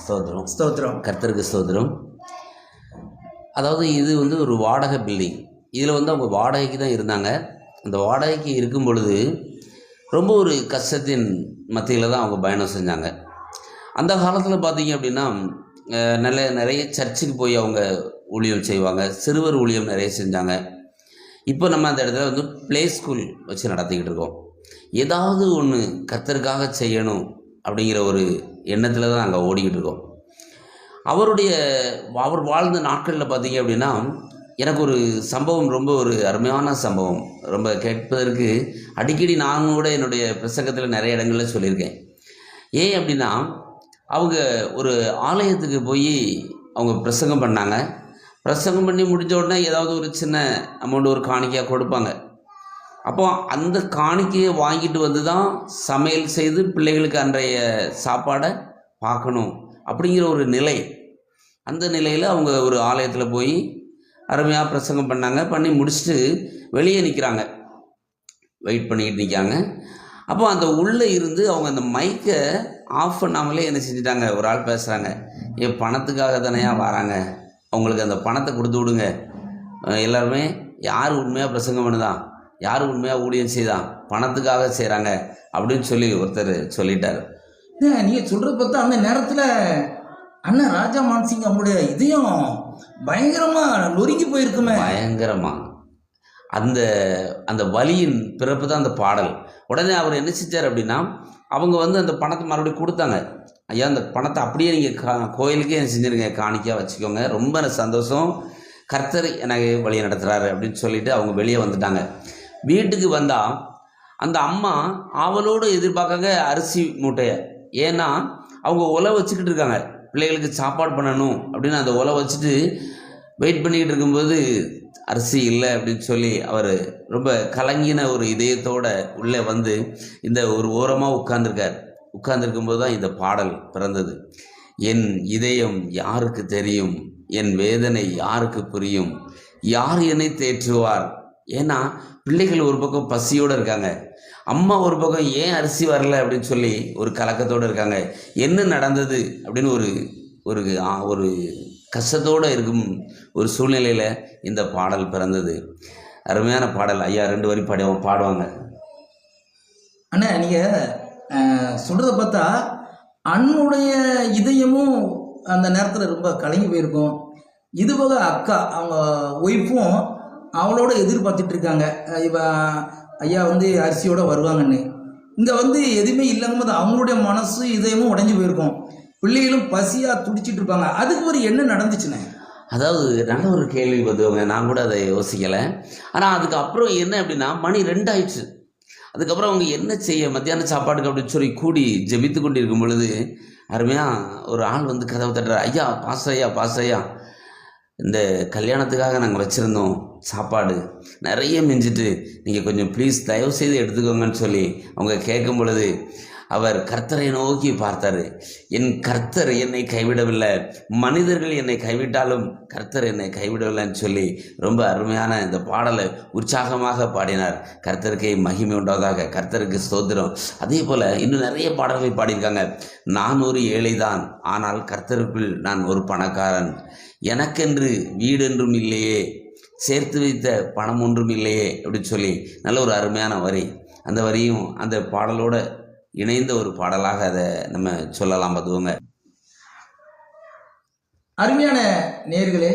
ஸ்தோத்திரம். ஸ்தோத்திரம். கர்த்தருக்கு ஸ்தோத்திரம். அதாவது இது வந்து ஒரு வாடகை பில்டிங் இதில் வந்து அவங்க வாடகைக்கு தான் இருந்தாங்க. அந்த வாடகைக்கு இருக்கும் பொழுது ரொம்ப ஒரு கஷ்டத்தின் மத்தியில் தான் அவங்க பயணம் செஞ்சாங்க. அந்த காலத்தில் பார்த்தீங்க அப்படின்னா நல்ல நிறைய சர்ச்சுக்கு போய் அவங்க ஊழியம் செய்வாங்க. சிறுவர் ஊழியம் நிறைய செஞ்சாங்க. இப்போ நம்ம அந்த இடத்துல வந்து ப்ளே ஸ்கூல் வச்சு நடத்திக்கிட்டு இருக்கோம். ஏதாவது ஒன்று கர்த்தருக்காக செய்யணும். அப்படிங்கிற ஒரு எண்ணத்தில் தான் நாங்கள் ஓடிக்கிட்டு இருக்கோம். அவருடைய அவர் வாழ்ந்த நாட்களில் பார்த்தீங்க அப்படின்னா எனக்கு ஒரு சம்பவம் ரொம்ப ஒரு அருமையான சம்பவம். ரொம்ப கேட்பதற்கு அடிக்கடி நானும் கூட என்னுடைய பிரசங்கத்தில் நிறைய இடங்களில் சொல்லியிருக்கேன். ஏன் அப்படின்னா அவங்க ஒரு ஆலயத்துக்கு போய் அவங்க பிரசங்கம் பண்ணாங்க. பிரசங்கம் பண்ணி முடிஞ்ச உடனே ஏதாவது ஒரு சின்ன அமௌண்ட் ஒரு காணிக்கையாக கொடுப்பாங்க. அப்போ அந்த காணிக்கையை வாங்கிட்டு வந்து தான் சமையல் செய்து பிள்ளைகளுக்கு அன்றைய சாப்பாடை பார்க்கணும் அப்படிங்கிற ஒரு நிலை. அந்த நிலையில் அவங்க ஒரு ஆலயத்தில் போய் அருமையாக பிரசங்கம் பண்ணாங்க. பண்ணி முடிச்சுட்டு வெளியே நிற்கிறாங்க வெயிட் பண்ணிக்கிட்டு நிற்காங்க அப்போ அந்த உள்ளே இருந்து அவங்க அந்த மைக்கை ஆஃப் பண்ணாமலே என்ன செஞ்சிட்டாங்க? ஒரு ஆள் பேசுகிறாங்க என் பணத்துக்காக தானேயா வராங்க? அவங்களுக்கு அந்த பணத்தை கொடுத்து விடுங்க. எல்லாருமே யார் உண்மையாக பிரசங்கம் பண்ணுதான் யார் உண்மையாக ஊழியம் செய்தான் பணத்துக்காக செய்கிறாங்க அப்படின்னு சொல்லி ஒருத்தர் சொல்லிட்டார். நீங்கள் சொல்றது பார்த்தா அந்த நேரத்தில் அண்ணன் ராஜா மான்சிங் அவங்களுடைய இதயம் பயங்கரமாக நொறுங்கி போயிருக்குமே. பயங்கரமாக அந்த அந்த வலியின் பிறப்பு தான் அந்த பாடல். உடனே அவர் என்ன செஞ்சார் அப்படின்னா அவங்க வந்து அந்த பணத்தை மறுபடியும் கொடுத்தாங்க. ஐயா அந்த பணத்தை அப்படியே நீங்கள் கா கோயிலுக்கே என்ன செஞ்சுருங்க காணிக்கையாக வச்சுக்கோங்க. ரொம்ப சந்தோஷம். கர்த்தர் எனக்கு வழி நடத்துகிறாரு அப்படின்னு சொல்லிட்டு அவங்க வெளியே வந்துட்டாங்க. வீட்டுக்கு வந்தால் அந்த அம்மா ஆவலோடு எதிர்பார்க்காங்க அரிசி மூட்டையை. ஏன்னா அவங்க உலை வச்சுக்கிட்டு இருக்காங்க. பிள்ளைகளுக்கு சாப்பாடு பண்ணணும் அப்படின்னு அந்த உலை வச்சுட்டு வெயிட் பண்ணிக்கிட்டு இருக்கும்போது அரிசி இல்லை அப்படின்னு சொல்லி அவர் ரொம்ப கலங்கின ஒரு இதயத்தோட உள்ளே வந்து இந்த ஒரு ஓரமாக உட்கார்ந்துருக்கார். உட்கார்ந்துருக்கும்போது தான் இந்த பாடல் பிறந்தது. என் இதயம் யாருக்கு தெரியும்? என் வேதனை யாருக்கு புரியும்? யார் என்னை தேற்றுவார்? ஏன்னா பிள்ளைகள் ஒரு பக்கம் பசியோடு இருக்காங்க. அம்மா ஒரு பக்கம் ஏன் அரிசி வரல அப்படின்னு சொல்லி ஒரு கலக்கத்தோடு இருக்காங்க. என்ன நடந்தது அப்படின்னு ஒரு ஒரு ஒரு கஷ்டத்தோடு இருக்கும் ஒரு சூழ்நிலையில் இந்த பாடல் பிறந்தது. அருமையான பாடல். ஐயா ரெண்டு வரி பாடுவோம் பாடுவாங்க. அண்ணா நீங்கள் சொல்கிறத பார்த்தா அண்ணுடைய இதயமும் அந்த நேரத்தில் ரொம்ப கலங்கி போயிருக்கும். இது போக அக்கா அவங்க ஒய்ஃபும் அவளோட எதிர்பார்த்துட்டு இருக்காங்க இவ ஐயா வந்து அரிசியோட வருவாங்கன்னு. இங்கே வந்து எதுவுமே இல்லைங்கும் போது அவங்களுடைய மனசு இதயமும் உடைஞ்சு போயிருக்கும். பிள்ளைகளும் பசியாக துடிச்சிட்டு இருப்பாங்க அதுக்கு ஒரு என்ன நடந்துச்சுண்ணே அதாவது நல்ல ஒரு கேள்வி பதிவங்க நான் கூட அதை யோசிக்கலை. ஆனால் அதுக்கப்புறம் என்ன அப்படின்னா மணி ரெண்டாயிடுச்சு. அதுக்கப்புறம் அவங்க என்ன செய்ய மத்தியான சாப்பாட்டுக்கு அப்படின்னு சொல்லி கூடி ஜெபித்து கொண்டு இருக்கும் பொழுது அருமையாக ஒரு ஆள் வந்து கதவு தட்டுறார். ஐயா பாஸ் ஐயா பாஸ் ஐயா. இந்த கல்யாணத்துக்காக நாங்கள் வச்சுருந்தோம் சாப்பாடு. நிறைய மிஞ்சிட்டு நீங்கள் கொஞ்சம் ப்ளீஸ் தயவு செய்து எடுத்துக்கோங்கன்னு சொல்லி அவங்க கேட்கும் பொழுது அவர் கர்த்தரை நோக்கி பார்த்தார். என் கர்த்தர் என்னை கைவிடவில்லை. மனிதர்கள் என்னை கைவிட்டாலும் கர்த்தர் என்னை கைவிடவில்லைன்னு சொல்லி ரொம்ப அருமையான இந்த பாடலை உற்சாகமாக பாடினார். கர்த்தருக்கு மகிமை உண்டாவதாக. கர்த்தருக்கு ஸ்தோத்திரம். அதே போல் இன்னும் நிறைய பாடல்கள் பாடியிருக்காங்க. நான் ஒரு ஏழைதான் ஆனால் கர்த்தருக்குள் நான் ஒரு பணக்காரன். எனக்கென்று வீடென்றும் இல்லையே. சேர்த்து வைத்த பணம் ஒன்றும் இல்லையே அப்படின்னு சொல்லி நல்ல ஒரு அருமையான வரி. அந்த வரியும் அந்த பாடலோட இணைந்த ஒரு பாடலாக அதை நம்ம சொல்லலாம் பதுவங்க அருமையான நேர்களே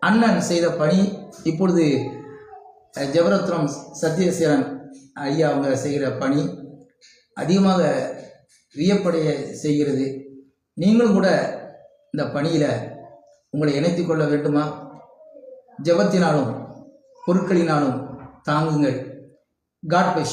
அண்ணன் செய்த பணி இப்பொழுது அஹ், ஜெபரத்னம் சத்யசீரன் ஐயா அவங்க செய்கிற பணி அதிகமாக வியப்படைய செய்கிறது. நீங்களும் கூட இந்த பணியில் உங்களை இணைத்து கொள்ள வேண்டுமா? ஜெபத்தினாலும் பொருட்களினாலும் தாங்குங்கள். God bless